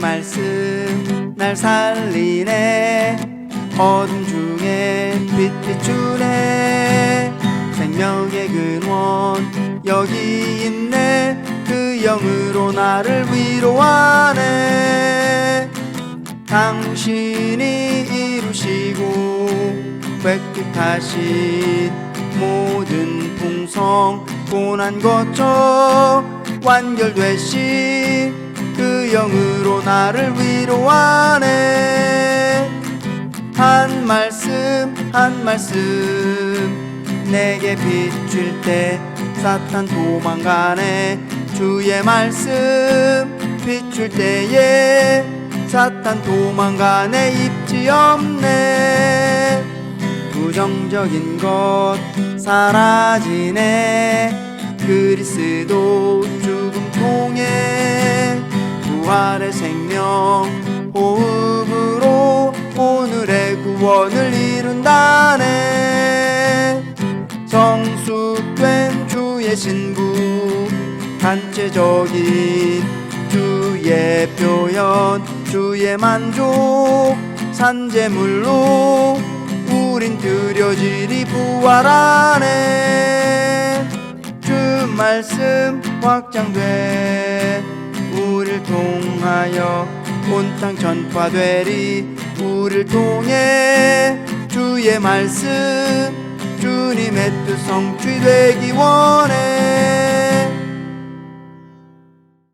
말씀 날 살리네. 어둠 중에 빛 비추네. 생명의 근원 여기 있네. 그 영으로 나를 위로하네. 당신이 이루시고 획득하신 모든 풍성 고난 거쳐 완결되신 그 영으로 나를 위로하네. 한 말씀 한 말씀. 내게 비출 때 사탄 도망가네. 주의 말씀 비출 때에 사탄 도망가네. 입지 없네. 부정적인 것 사라지네. 그리스도 부활의 생명 호흡으로 오늘의 구원을 이룬다네. 성숙된 주의 신부 단체적인 주의 표현 주의 만족 산재물로 우린 드려지리 부활하네. 주 말씀 확장돼 우릴 통하여 온 땅 전파되리. 우릴 통해 주의 말씀 주님의 뜻 성취되기 원해